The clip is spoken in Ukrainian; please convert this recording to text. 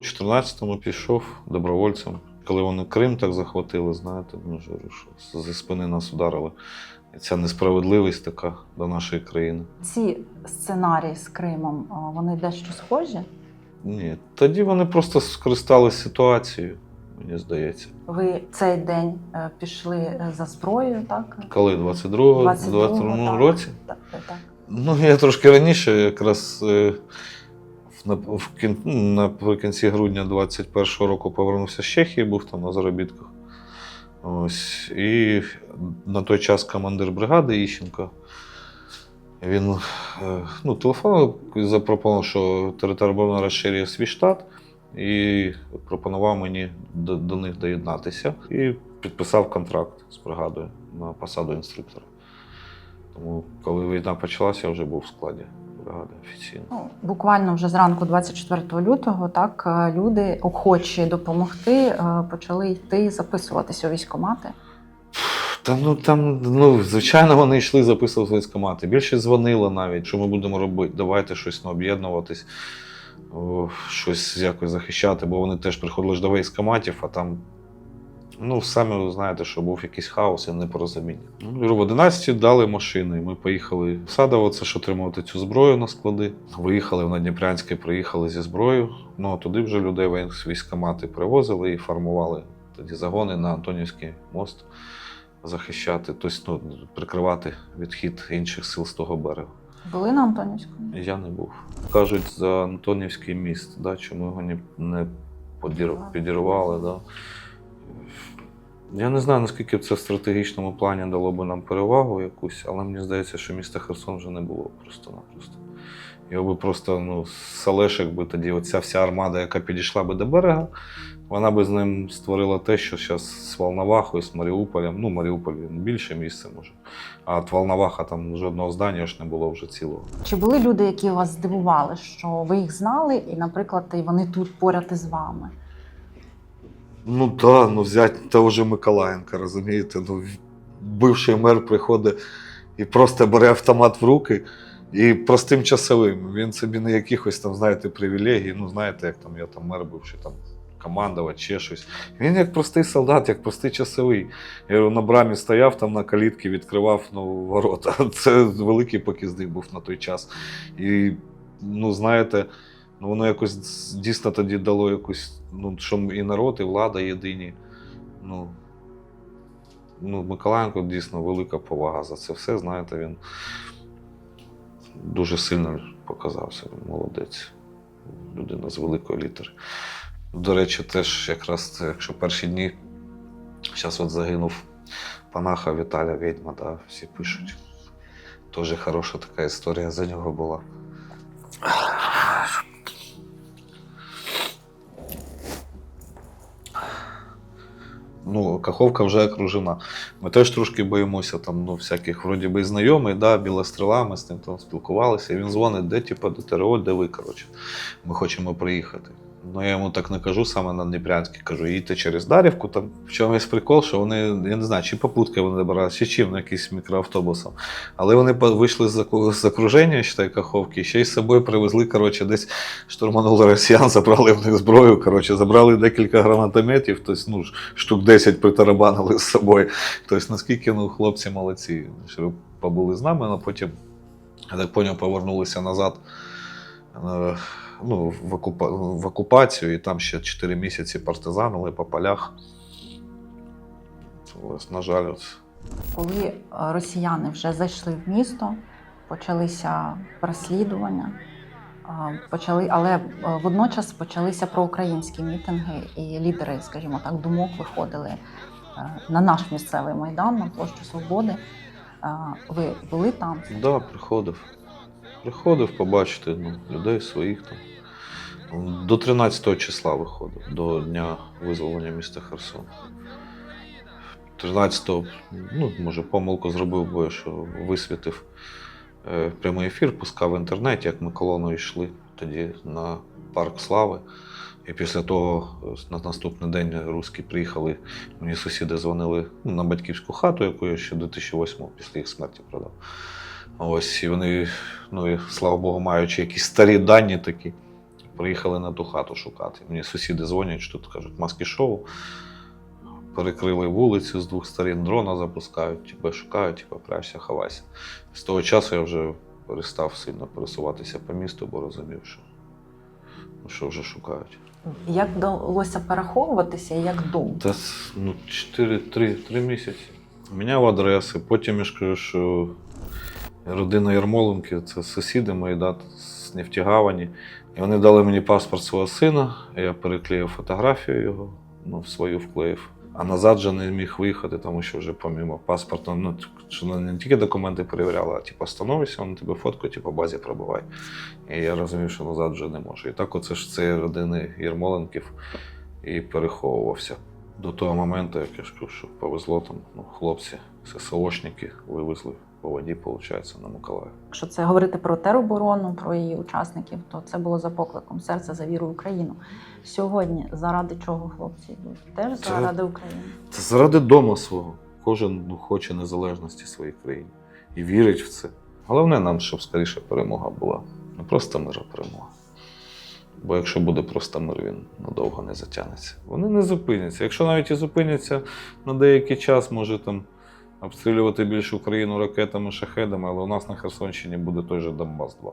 У 14-му пішов добровольцем. Коли вони Крим так захватили, знаєте, ну, що зі спини нас ударили. І ця несправедливість така до нашої країни. Ці сценарії з Кримом вони дещо схожі. Ні, тоді вони просто скористалися ситуацією, мені здається. Ви цей день е, пішли е, за зброєю, так? Коли 22-го, 22-го, 22 так. році? Так, так, так. Ну, я трошки раніше, якраз наприкінці грудня 21-го року повернувся з Чехії, був там на заробітках. Ось. І на той час командир бригади Іщенко. Він е, ну, телефонував і запропонував, що територія розширює свій штат і пропонував мені до, до них доєднатися. І підписав контракт з бригадою на посаду інструктора. Тому, коли війна почалася, я вже був в складі бригади офіційно. Ну, буквально вже зранку 24 лютого, так е, люди, охочі допомогти, е, почали йти записуватися у військкомати. Та ну там, ну звичайно, вони йшли записувати військкомати. Більше дзвонили навіть, що ми будемо робити. Давайте щось ну, об'єднуватись, щось якось захищати, бо вони теж приходили ж до військкоматів, а там. Ну, самі ви знаєте, що був якийсь хаос і непорозуміння. Ну, в 11 дали машини. Ми поїхали в Садово, це ж отримувати цю зброю на склади. Виїхали в Надніпрянське, приїхали зі зброєю. Ну а туди вже людей в військкомати привозили і формували тоді загони на Антонівський мост захищати, тобто ну, прикривати відхід інших сил з того берега. Були на Антонівському? Я не був. Кажуть, за Антонівський міст, да, чому його не, не підірвали. Да. Я не знаю, наскільки це в стратегічному плані дало би нам перевагу якусь, але мені здається, що міста Херсон вже не було просто-напросто. Його би просто ну, Салешик би тоді, оця вся армада, яка підійшла би до берега, вона би з ним створила те, що зараз з Волновахою, з Маріуполем, ну, Маріуполь він більше місце може. А от Волноваха там жодного здання ж не було вже цілого. Чи були люди, які вас здивували, що ви їх знали, і, наприклад, і вони тут поряд із вами? Ну так, ну взять того же Миколаєнка, розумієте? Ну, бивший мер приходить і просто бере автомат в руки і простим часовим. Він собі не якихось там, знаєте, привілегій, ну знаєте, як там я там мер бивший там. Командувати чи щось. Він як простий солдат, як простий часовий. Я на брамі стояв там на калітці, відкривав ну, ворота. Це великий показник був на той час. І, ну, знаєте, воно якось дійсно тоді дало якусь, ну, що і народ, і влада єдині. Ну, ну, Миколаєнко дійсно велика повага за це все. Знаєте, він дуже сильно показався. Молодець. Людина з великої літери. До речі, теж якраз якщо перші дні, зараз от загинув Панаха Віталя Відьма, да, всі пишуть. Теж хороша така історія за нього була. Ну, Каховка вже окружена. Ми теж трошки боїмося там, ну, всяких вроді би знайомий, да, біла стріла, ми з ним там спілкувалися. Він дзвонить, де типу, до ТРО, де ви, коротше. Ми хочемо приїхати. Ну, я йому так не кажу, саме на Дніпрянський. Кажу, їдьте через Дарівку. Там в чому є прикол, що вони, я не знаю, чи попутки вони добиралися, чи чим, на якийсь мікроавтобусом. Але вони вийшли з заку- з Каховки, ще й з собою привезли, коротше, десь штурманули росіян, забрали в них зброю, коротше, забрали декілька гранатометів, тобто, ну, штук 10 притарабанили з собою. Тобто, наскільки ну, хлопці молодці, що побули з нами, а потім, я так поняв, повернулися назад. Ну, в, окупа... в окупацію, і там ще 4 місяці партизанили по полях. Ось, на жаль, от, Коли росіяни вже зайшли в місто, почалися переслідування, почали, але водночас почалися проукраїнські мітинги, і лідери, скажімо так, думок виходили на наш місцевий майдан, на площу Свободи. Ви були там? Да, приходив. Приходив побачити ну, людей своїх там. До 13 числа виходив, до дня визволення міста Херсон. 13-го, ну, може, помилку зробив, бо що висвітив е, прямий ефір, пускав в інтернеті, як ми колоною йшли тоді на Парк Слави. І після того е, на наступний день русські приїхали, мені сусіди дзвонили ну, на батьківську хату, яку я ще 2008-го після їх смерті продав. Ось, і вони, ну і слава Богу, маючи якісь старі дані такі, приїхали на ту хату шукати. Мені сусіди дзвонять, що тут кажуть, маски шоу. Перекрили вулицю з двох сторін, дрона запускають, тебе шукають, типу, прячься, ховайся. З того часу я вже перестав сильно пересуватися по місту, бо розумів, що, ну, що вже шукають. Як вдалося переховуватися як довго? Та ну, 4, 3, 3 місяці. Міняв адреси, потім я ж кажу, що родина Ярмоленки це сусіди мої, да, з Нефтігавані. І вони дали мені паспорт свого сина, я переклеїв фотографію його, ну, свою вклеїв. А назад же не міг виїхати, тому що вже помимо паспорта, ну, що не тільки документи перевіряли, а типу, становишся, вони тебе фотку, типу, базі пробивай. І я розумів, що назад вже не можу. І так оце ж це родини Єрмоленків і переховувався. До того моменту, як я ж кажу, що повезло там, ну, хлопці, ССОшники вивезли по воді, виходить, на Миколаїв. Якщо це говорити про тероборону, про її учасників, то це було за покликом серце за віру в Україну. Сьогодні заради чого хлопці йдуть? Теж Це- заради України. Це заради дома свого. Кожен хоче незалежності своїй країні і вірить в це. Головне нам, щоб скоріше перемога була. Не просто мир, а перемога. Бо якщо буде просто мир, він надовго не затягнеться. Вони не зупиняться. Якщо навіть і зупиняться на деякий час, може там обстрілювати більше Україну ракетами, шахедами, але у нас на Херсонщині буде той же Донбас 2.